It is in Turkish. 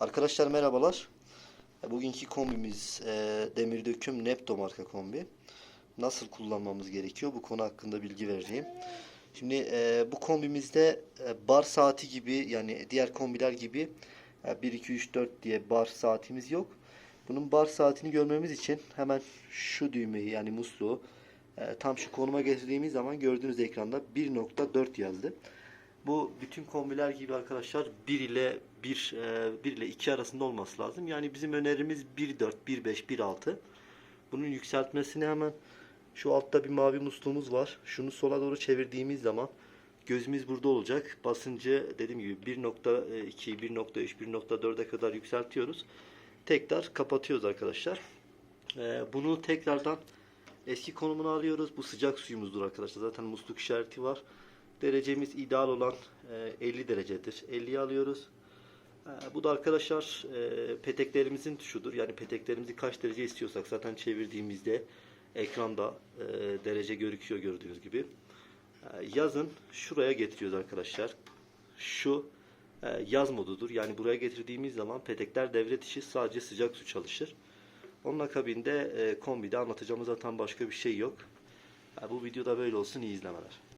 Arkadaşlar merhabalar. E, Bugünkü kombimiz e, demir döküm Nepto marka kombi. Nasıl kullanmamız gerekiyor bu konu hakkında bilgi vereceğim. Şimdi e, bu kombimizde e, bar saati gibi yani diğer kombiler gibi e, 1 2 3 4 diye bar saatimiz yok. Bunun bar saatini görmemiz için hemen şu düğmeyi yani musluğu e, tam şu konuma getirdiğimiz zaman gördüğünüz ekranda 1.4 yazdı. Bu bütün kombiler gibi arkadaşlar 1 ile 1, 1 ile 2 arasında olması lazım. Yani bizim önerimiz 1.4, 1.5, 1.6. Bunun yükseltmesini hemen şu altta bir mavi musluğumuz var. Şunu sola doğru çevirdiğimiz zaman gözümüz burada olacak. Basıncı dediğim gibi 1.2, 1.3, 1.4'e kadar yükseltiyoruz. Tekrar kapatıyoruz arkadaşlar. Ee, bunu tekrardan eski konumuna alıyoruz. Bu sıcak suyumuzdur arkadaşlar. Zaten musluk işareti var. Derecemiz ideal olan e, 50 derecedir. 50'yi alıyoruz. E, Bu da arkadaşlar e, peteklerimizin tuşudur. Yani peteklerimizi kaç derece istiyorsak zaten çevirdiğimizde ekranda e, derece gözüküyor gördüğünüz gibi. E, Yazın şuraya getiriyoruz arkadaşlar. Şu e, yaz modudur. Yani buraya getirdiğimiz zaman petekler devre dışı sadece sıcak su çalışır. Onun akabinde e, kombide anlatacağımız zaten başka bir şey yok. E, Bu videoda böyle olsun iyi izlemeler.